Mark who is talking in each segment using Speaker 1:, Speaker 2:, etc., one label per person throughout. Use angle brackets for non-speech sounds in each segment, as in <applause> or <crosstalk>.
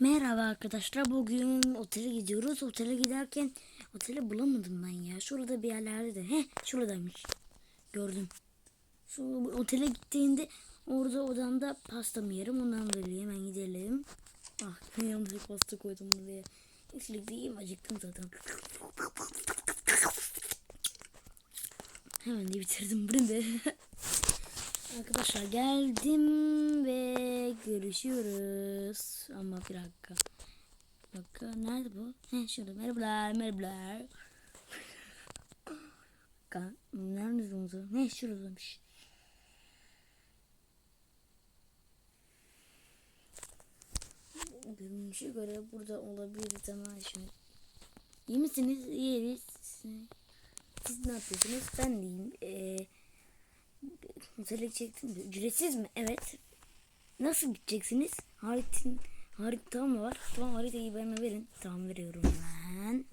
Speaker 1: Merhaba arkadaşlar. Bugün otele gidiyoruz. Otele giderken oteli bulamadım ben ya. Şurada bir yerlerde de. Heh şuradaymış. Gördüm. Şu otele gittiğinde orada odamda pasta mı yerim? Ondan dolayı hemen gidelim. Ah yanlış pasta koydum buraya. Üstelik de yiyeyim acıktım zaten. Hemen de bitirdim bunu da. <laughs> Arkadaşlar geldim ve görüşüyoruz. Ama bir dakika. Bir dakika nerede bu? He şurada merhabalar merhabalar. Nerede bu? Ne şuradaymış. Görünüşe göre burada olabilir tamam şimdi. İyi misiniz? İyiyiz. Siz ne yapıyorsunuz? Ben de iyiyim. Otele gidecektim de. Ücretsiz mi? Evet. Nasıl gideceksiniz? Haritin, harita mı var? Tamam haritayı bana verin. Tamam veriyorum hemen.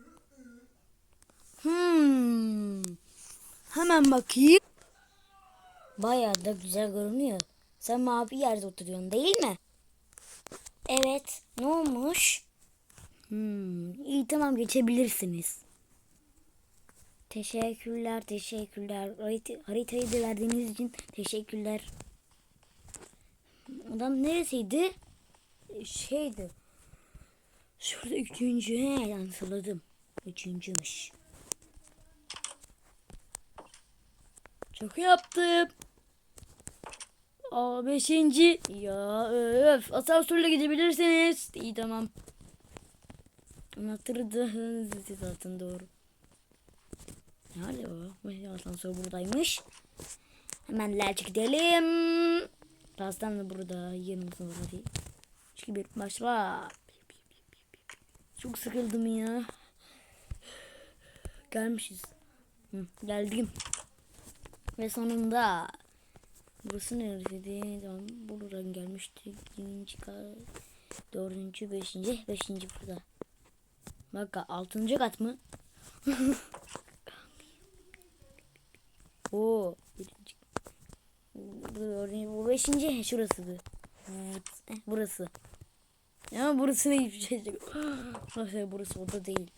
Speaker 1: Hmm. Hemen bakayım. Bayağı da güzel görünüyor. Sen mavi yerde oturuyorsun değil mi? Evet. Ne olmuş? Hmm. İyi tamam geçebilirsiniz. Teşekkürler, teşekkürler. Harita- haritayı da verdiğiniz için teşekkürler. Adam neresiydi? Şeydi. Şurada üçüncü. He, yani hatırladım. Üçüncüymüş. Çok yaptım. Aa beşinci. Ya öf. Asansörle gidebilirsiniz. İyi tamam. Anahtarı da <laughs> zaten doğru. Nerede o? Asansör buradaymış. Hemen lerçe gidelim. Birazdan da burada var hadi. Çünkü bir başla. Çok sıkıldım ya. Gelmişiz. Hı, geldim. Ve sonunda. Burası neresiydi? Tamam buradan gelmiştik. İkinci kat. Dördüncü, beşinci. Beşinci burada. Bak altıncı kat mı? <laughs> Oo, birinci. Bu dördüncü, bu beşinci. Evet, eh, burası. Ya burası ne hiçbir şey yok. <gasps> Hayır burası o da değil.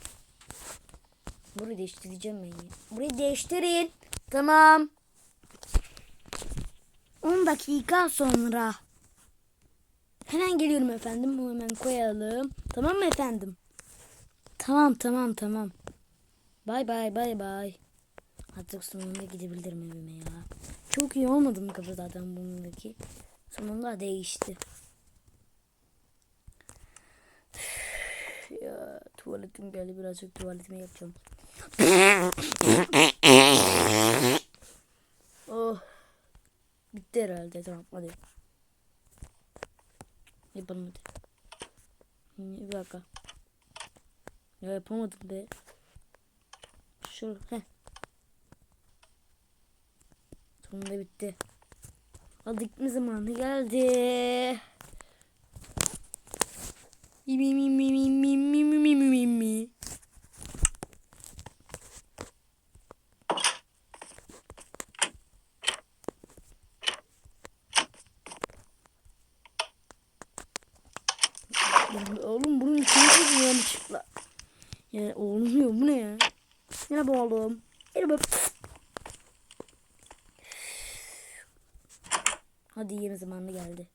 Speaker 1: Burayı değiştireceğim ben ya. Burayı değiştirin. Tamam. 10 dakika sonra. Hemen geliyorum efendim. Bunu hemen koyalım. Tamam mı efendim? Tamam tamam tamam. Bay bay bay bay. Artık sonunda gidebilirim evime ya. Çok iyi olmadı mı kafa zaten bundaki? Sonunda değişti. ya tuvaletim geldi birazcık tuvaletimi yapacağım. oh. Bitti herhalde tamam hadi. Yapalım hadi. Bir dakika. Ya yapamadım be. Şu heh. Sonunda bitti. Hadi gitme zamanı geldi. Mi mi mi mi mi mi mi mi mi mi mi. Oğlum bunun içine gidiyor yanlışlıkla. Ya olmuyor bu ne ya? Merhaba oğlum. Merhaba. Hadi yeme zamanı geldi.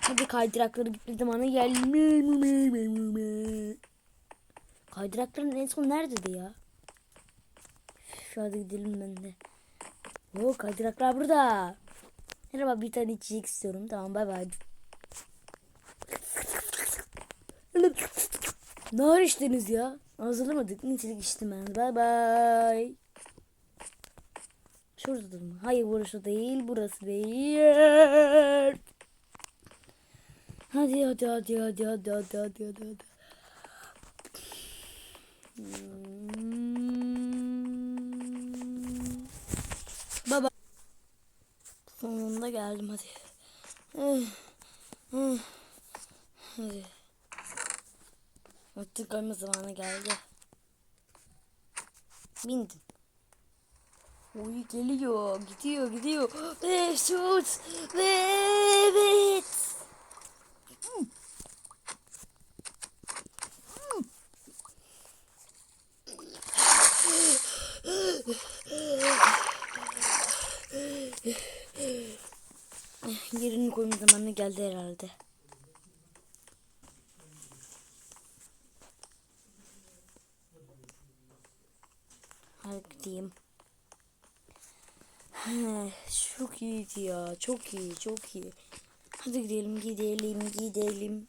Speaker 1: Hadi kaydırakları gitme zamanı geldi. Kaydırakların en son neredeydi ya? Şu hadi gidelim ben de. Oo kaydıraklar burada. Merhaba bir tane içecek istiyorum. Tamam bay bay. Nar içtiniz ya. Hazırlamadık. Nitelik içtim ben. Bay bay. Şurada mı? Hayır burası değil. Burası değil. Hadi hadi hadi hadi hadi hadi hadi hadi. hadi. Geldim hadi. Hadi. Artık kayma zamanı geldi. Bindim. Oy geliyor, gidiyor, gidiyor. Ve şut, ve evet. Yerini koyma zamanı geldi herhalde. Hadi gideyim. Çok iyiydi ya. Çok iyi, çok iyi. Hadi gidelim, gidelim, gidelim.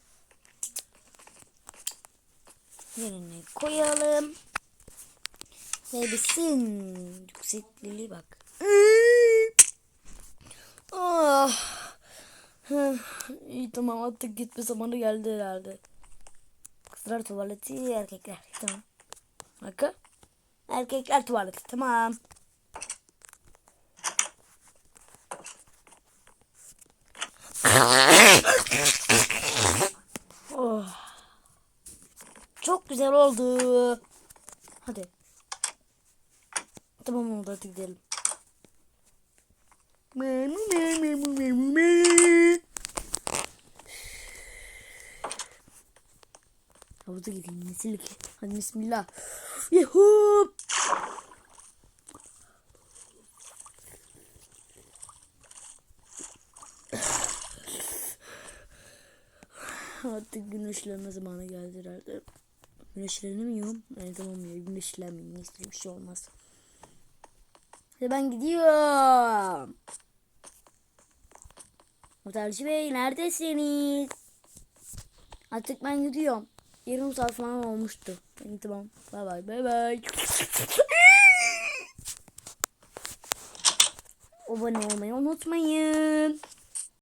Speaker 1: Yerine koyalım. Ve bitsin. Yüksekliği bak. Ah. Heh, İyi tamam artık gitme zamanı geldi herhalde. Kızlar tuvaleti, erkekler. Tamam. Bakın. Erkekler tuvaleti. Tamam. Oh. Çok güzel oldu. Hadi. Tamam oldu hadi gidelim. Havuza gideyim nesil ki. Hadi bismillah. Yuhuu. Artık güneşlenme zamanı geldi herhalde. Güneşlenemiyorum. Yani tamam ya güneşlenmeyeyim. Neyse bir şey olmaz. Hadi ben gidiyorum. Otelci Bey neredesiniz? Artık ben gidiyorum. Yarım saat falan olmuştu. İyi tamam. Bay bay bay bay. Abone olmayı unutmayın.